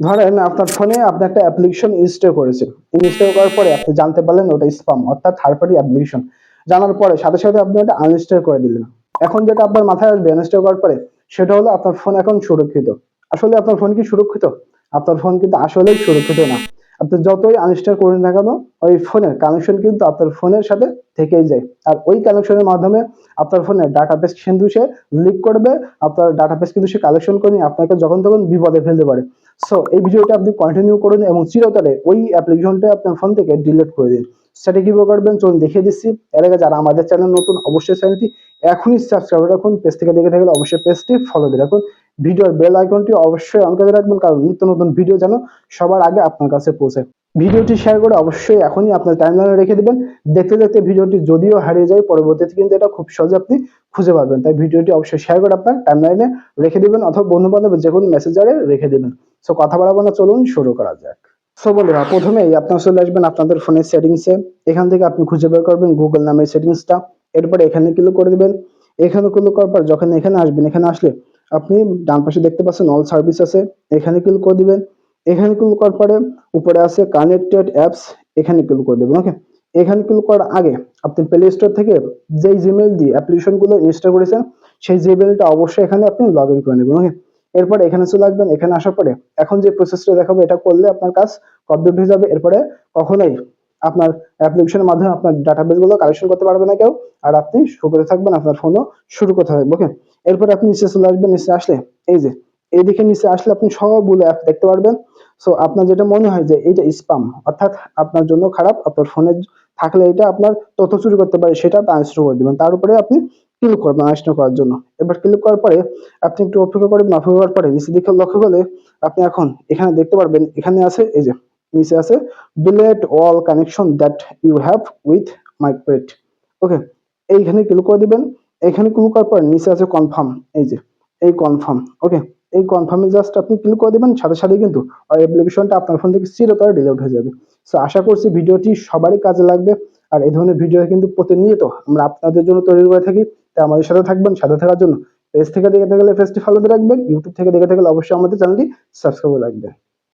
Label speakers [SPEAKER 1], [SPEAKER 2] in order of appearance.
[SPEAKER 1] ধরেন আপনার ফোনে আপনি একটা অ্যাপ্লিকেশন ইনস্টল করেছেন। ইনস্টল করার পরে আপনি জানতে পারলেন ওটা স্পাম অর্থাৎ থার্ড পার্টি অ্যাপ্লিকেশন জানার পরে সাথে সাথে আপনি ওটা আনইনস্টল করে দিলেন। এখন যেটা আপনার মাথায় আসবে ইনস্টল করার পরে, সেটা হলো আপনার ফোন এখন সুরক্ষিত। আসলে আপনার ফোন কি সুরক্ষিত? আপনার ফোন কিন্তু আসলেই সুরক্ষিত না। আপনি যতই আনইনস্টল করুন না কেন, ওই ফোনের কানেকশন কিন্তু আপনার ফোনের সাথে থেকেই যায়। আর ওই কানেকশনের মাধ্যমে আপনার ফোনের ডাটাবেস কিন্তু সে লিক করবে, আপনার ডাটাবেস কিন্তু সে কালেকশন করে আপনাকে যখন তখন বিপদে ফেলতে পারে। সো এই ভিডিওটা আপনি কন্টিনিউ করুন এবং চিরতরে ওই অ্যাপ্লিকেশনটা আপনার ফোন থেকে ডিলিট করে দিন। সেটা কীভাবে করবেন? চলুন দেখিয়ে দিচ্ছি। এর আগে যারা আমাদের চ্যানেল নতুন, অবশ্যই চ্যানেলটি এখনই সাবস্ক্রাইব রাখুন। পেজ থেকে দেখে থাকলে অবশ্যই পেজটি ফলো দিয়ে রাখুন। ভিডিওর বেল আইকনটি অবশ্যই অন করে রাখবেন, কারণ নিত্য নতুন ভিডিও যেন সবার আগে আপনার কাছে পৌঁছে। ভিডিওটি শেয়ার করে অবশ্যই এখনই আপনার টাইমলাইনে রেখে দিবেন। দেখতে দেখতে ভিডিওটি যদিও হারিয়ে যায়, পরবর্তীতে কিন্তু এটা খুব সহজে আপনি খুঁজে পাবেন। তাই ভিডিওটি অবশ্যই শেয়ার করে আপনার টাইমলাইনে রেখে দিবেন, অথবা বন্ধু বান্ধব যে কোনো মেসেঞ্জারে রেখে দিবেন। সো কথা বাড়াবো না, চলুন শুরু করা যাক। সো বন্ধুরা প্রথমেই আপনার চলে আসবেন আপনাদের ফোনের সেটিংসে এখান থেকে আপনি খুঁজে বের করবেন গুগল নামের সেটিংসটা এরপরে এখানে ক্লিক করে দেবেন। এখানে ক্লিক করার পর যখন এখানে আসবেন, এখানে আসলে আপনি ডান পাশে দেখতে পাচ্ছেন অল সার্ভিস আছে, এখানে ক্লিক করে দিবেন। এখানে ক্লিক করার পরে উপরে আছে কানেক্টেড অ্যাপস এখানে ক্লিক করে দেবেন ওকে এখানে ক্লিক করার আগে আপনি প্লে স্টোর থেকে যেই জিমেল দিয়ে অ্যাপ্লিকেশনগুলো ইনস্টল করেছেন, সেই জিমেলটা অবশ্যই এখানে আপনি লগ ইন করে নেবেন ওকে এরপর এখানে চলে আসবেন, এখানে আসার পরে এখন যে প্রসেসটা দেখাবো, এটা করলে আপনার কাজ কমপ্লিট হয়ে যাবে। এরপরে কখনোই আপনার অ্যাপ্লিকেশনের মাধ্যমে আপনার ডাটাবেসগুলো কালেকশন করতে পারবে না কেউ, আর আপনি সুখে থাকবেন, আপনার ফোনও শুরু করতে থাকবে ওকে এরপরে আপনি নিচে চলে আসবেন, নিচে আসলে, এই যে, এইদিকে নিচে আসলে আপনি সবগুলো অ্যাপ দেখতে পারবেন। সো আপনার যেটা মনে হয় যে এইটা স্পাম অর্থাৎ আপনার জন্য খারাপ, আপনার ফোনে থাকলে এটা আপনার তথ্য চুরি করতে পারে, সেটা আনস্টল করে দেবেন। তার উপরে আপনি ক্লিক করবেন আনস্টল করার জন্য। এবার ক্লিক করার পরে আপনি একটু অপেক্ষা করবেন, অপেক্ষা করার পরে নিচে দিকে লক্ষ্য করলে আপনি এখন এখানে দেখতে পারবেন, এখানে আছে, এই যে, নিচে আছে delete all connection that you have with my okay এইখানে ক্লিক করে দিবেন। এখানে ক্লিক করার পর নিচে আছে কনফার্ম এই যে, এই কনফার্ম ওকে এই কনফার্মে জাস্ট আপনি ক্লিক করে দেবেন, সাথে সাথে কিন্তু অ্যাপ্লিকেশনটা আপনার ফোন থেকে চিরতরে ডিলিট হয়ে যাবে। সো আশা করছি ভিডিওটি সবারই কাজে লাগবে। আর এই ধরনের ভিডিও কিন্তু প্রতিনিয়ত আমরা আপনাদের জন্য তৈরি করে থাকি। তাই আমাদের সাথে থাকবেন, সাথে থাকার জন্য। পেজ থেকে দেখে থাকলে পেজটি ফলো দিয়ে রাখবেন ইউটিউব থেকে দেখে থাকলে অবশ্যই আমাদের চ্যানেলটি সাবস্ক্রাইব রাখবেন।